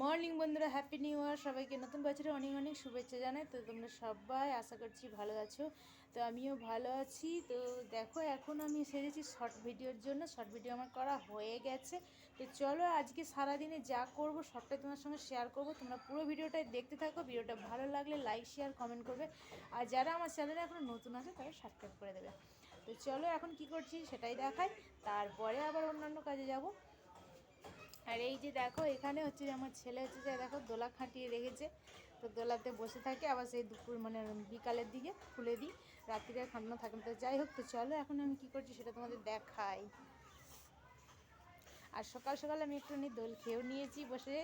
Morning বন্ধুরা happy new year সবাইকে নতুন বছরে অনেক অনেক শুভেচ্ছা জানাই। তো তোমরা সবাই আশা করছি ভালো আছো। তো আমিও ভালো আছি। তো দেখো, এখন আমি সেরেছি শর্ট ভিডিওর জন্য। শর্ট ভিডিও আমার করা হয়ে গেছে। তো চলো আজকে সারাদিনে যা করব সবটাই তোমার সঙ্গে শেয়ার করব। তোমরা পুরো ভিডিওটাই দেখতে থাকো। ভিডিওটা ভালো লাগলে লাইক শেয়ার কমেন্ট করবে। আর যারা আমার চ্যানেলে এখনও নতুন আছে, তারা সাবস্ক্রাইব করে দেবে। তো চলো এখন কি করছি সেটাই দেখাই। তারপরে আবার অন্যান্য কাজে যাব। আর এই যে দেখো, এখানে হচ্ছে যে আমার ছেলে হচ্ছে যে দেখো দোলা খাটিয়ে রেখেছে। তো দোলাতে বসে থাকে, আবার সেই দুপুর মানে বিকালের দিকে খুলে দিই, রাত্রিরে খাটানো থাকে। তো যাই হোক, তো চলো এখন আমি কি করছি সেটা তোমাদের দেখাই। আর সকাল সকাল আমি একটুখানি দোল খেয়েও নিয়েছি বসে।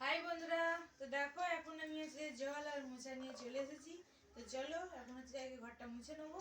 হাই বন্ধুরা, তো দেখো এখন আমি হচ্ছে জল আর মোছা নিয়ে চলে এসেছি। তো চলো, এখন হচ্ছে ঘরটা মুছে নেব।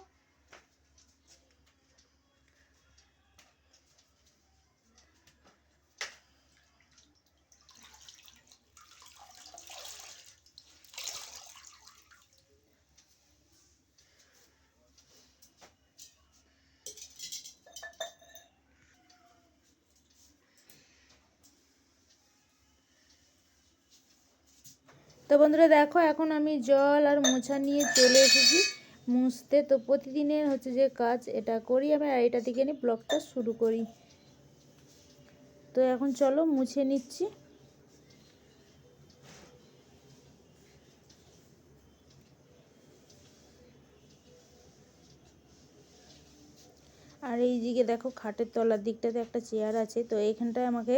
তো বন্ধুরা দেখো, এখন আমি জল আর মোছা নিয়ে চলে এসেছি। মুছতে তো প্রতিদিনের হচ্ছে যে কাজ, এটা করি আমি আর এটা থেকে নিয়ে ব্লগটা শুরু করি। তো এখন চলো মুছে নিচ্ছি। আর এই দিকে দেখো, খাটের তলার দিকটাতে একটা চেয়ার আছে, তো এইখানটায় আমাকে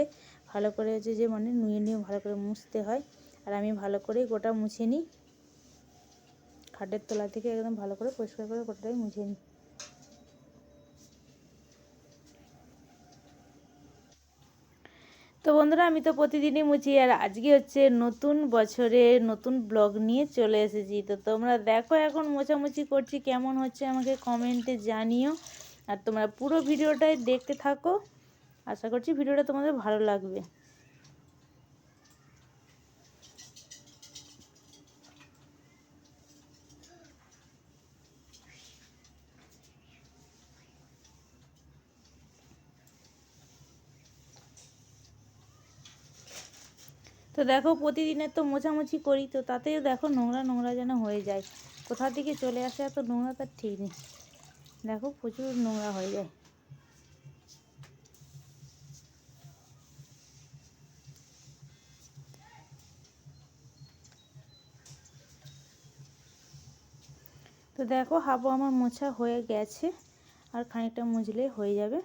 ভালো করে হচ্ছে যে মানে নুয়ে নিয়ে ভালো করে মুছতে হয়। আর আমি ভালো করে গোটা মুছে নিই। খাটের তলা থেকে একদম ভালো করে পরিষ্কার করে গোটাটাই মুছে নিই। তো বন্ধুরা, আমি তো প্রতিদিনই মুছি, আর আজকে হচ্ছে নতুন বছরে নতুন ব্লগ নিয়ে চলে এসেছি। তো তোমরা দেখো এখন মোছামুছি করছি, কেমন হচ্ছে আমাকে কমেন্টে জানিও। আর তোমরা পুরো ভিডিওটাই দেখতে থাকো। আশা করছি ভিডিওটা তোমাদের ভালো লাগবে। তো দেখো প্রতিদিনের তো মোছামুছি করি, তো তাতেও দেখো নোংরা নোংরা যেন হয়ে যায়। কোথা থেকে চলে আসে এত নোংরা তার ঠিক নেই। দেখো প্রচুর নোংরা হয়ে যায়। তো দেখো হাবু আমার মোছা হয়ে গেছে, আর খানিকটা মুছলে হয়ে যাবে।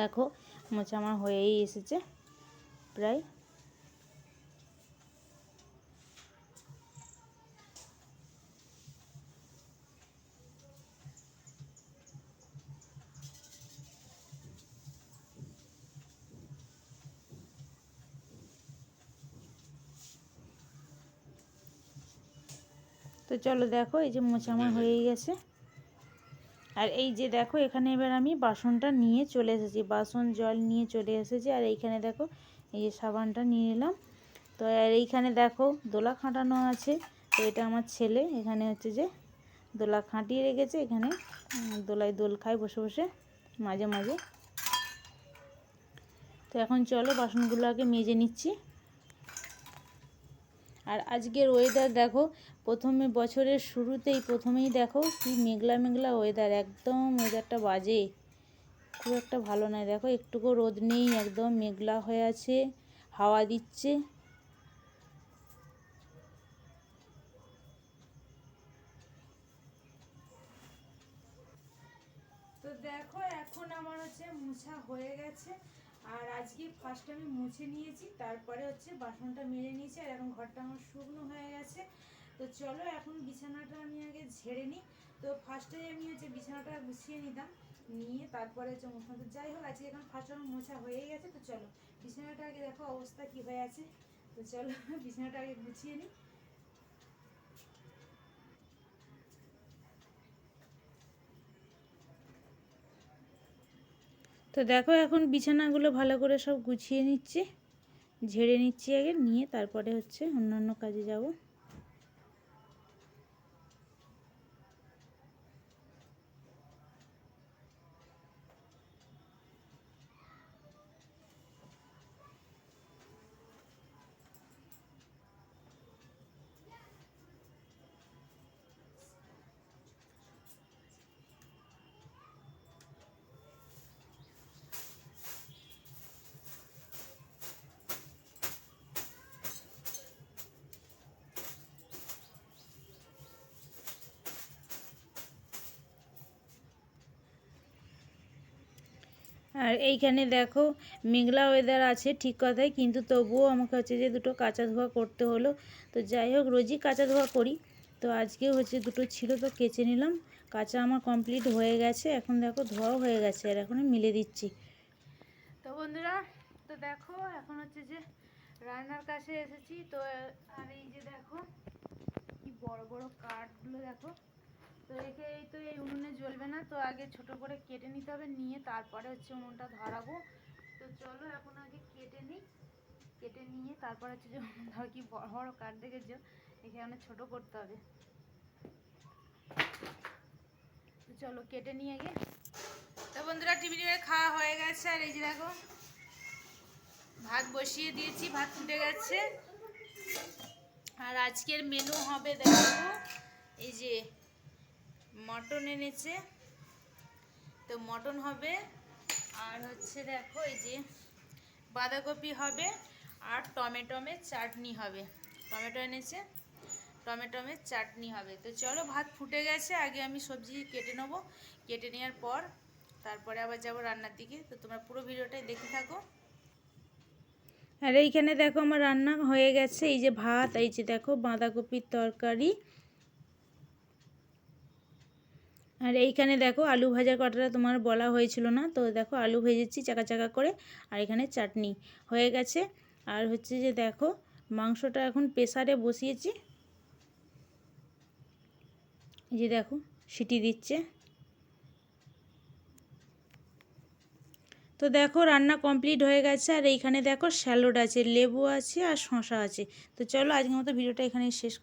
দেখো মোচা আমার হয়েই এসেছে প্রায়। তো চলো দেখো এই যে মোচা আমার হয়েই গেছে। আর এই যে দেখো, এখানে এবার আমি বাসনটা নিয়ে চলে এসেছি। বাসন, জল নিয়ে চলে এসেছি। আর এইখানে দেখো, এই যে সাবানটা নিয়ে এলাম। তো আর এইখানে দেখো, দোলা খাটানো আছে। তো এটা আমার ছেলে। এখানে হচ্ছে যে দোলা খাঁটিয়ে রেখেছে। এখানে দোলায় দোল খায় বসে বসে, মাঝে মাঝে। তো এখন চলো বাসনগুলো আগে মেজে নিচ্ছি। আর আজকের ওয়েদার দেখো, প্রথমে বছরের শুরুতেই প্রথমেই দেখো কি মেঘলা মেঘলা ওয়েদার একদম ওয়েদারটা বাজে। খুব একটা ভালো নয়, দেখো একটুকু রোদ নেই, একদম মেঘলা হয়ে আছে, হাওয়া দিচ্ছে। তো দেখো এখন আমার হচ্ছে মুছা হয়ে গেছে। আর আজকে ফার্স্ট আমি মুছে নিয়েছি, তারপরে হচ্ছে বাসনটা মেরে নিয়েছি আর এখন ঘরটা আমার শুকনো হয়ে গেছে। তো চলো এখন বিছানাটা আমি আগে ঝেড়ে নিই। তো ফার্স্টে আমি হচ্ছে বিছানাটা গুছিয়ে নিতাম নিয়ে তারপরে হচ্ছে মুছতে যাই হোক, আজকে এখন ফার্স্ট আমার মোছা হয়েই গেছে, তো চলো বিছানাটা আগে দেখো অবস্থা কী হয়ে আছে। তো চলো বিছানাটা আগে গুছিয়ে নিই। তো দেখো এখন বিছানাগুলো ভালো করে সব গুছিয়ে নিচ্ছি, ঝেড়ে নিচ্ছি আগে, নিয়ে তারপরে হচ্ছে অন্যান্য কাজে যাব। আর এইখানে দেখো মেঘলা ওয়েদার আছে ঠিক কথাই, কিন্তু তবুও আমাকে হচ্ছে যে দুটো কাঁচা ধোয়া করতে হলো। তো যাই হোক, রোজই কাঁচা ধোয়া করি। তো আজকে হচ্ছে দুটো ছিল, তো কেচে নিলাম। কাঁচা আমার কমপ্লিট হয়ে গেছে, এখন দেখো ধোয়াও হয়ে গেছে, আর এখন মিলে দিচ্ছি। তো বন্ধুরা, তো দেখো এখন হচ্ছে যে রান্নার কাছে এসেছি। তো আর এই যে দেখো, কি বড় বড় কাঠগুলো দেখো। তো একে এই তো এই উনুনে জ্বলবে না, তো আগে ছোট করে কেটে নিতে হবে, নিয়ে তারপরে হচ্ছে উনুনটা ধরাবো। তো চলো এখন আগে কেটে নিই। কেটে নিয়ে তারপর হচ্ছে যে ধর কি বড় বড় কাঠ দেখেছ এখানে ছোট করতে হবে। তো চলো কেটে নিয়ে আগে। তো বন্ধুরা টিভি টিভি খাওয়া হয়ে গেছে, আর এই যে দেখো, ভাত বসিয়ে দিয়েছি, ভাত ফুটে গেছে। আর আজকের মেনু হবে দেখো, এই যে মটন এনেছে। তো মটন হবে, আর হচ্ছে দেখো এই যে বাঁধাকপি হবে, আর টমেটোমের চাটনি হবে। টমেটো এনেছে টমেটোমের চাটনি হবে। তো চলো ভাত ফুটে গেছে, আগে আমি সবজি কেটে নেব। কেটে নেওয়ার পর তারপরে আবার যাব রান্নার দিকে। তো তোমরা পুরো ভিডিওটাই দেখে থাকো। আর এইখানে দেখো আমার রান্না হয়ে গেছে, এই যে ভাত, এই যে দেখো বাঁধাকপির তরকারি। আর এইখানে দেখো আলু ভাজার কথাটা তোমার বলা হয়েছিল না, তো দেখো আলু ভেজেছি চাকা চাকা করে, আর এখানে চাটনি হয়ে গেছে। আর হচ্ছে যে দেখো মাংসটা এখন প্রেসারে বসিয়েছি। এই যে দেখো সিটি দিচ্ছে। তো দেখো রান্না কমপ্লিট হয়ে গেছে, আর এইখানে দেখো স্যালোড আছে, লেবু আছে আর শশা আছে। তো চলো আজকের মতো ভিডিওটা এখানে শেষ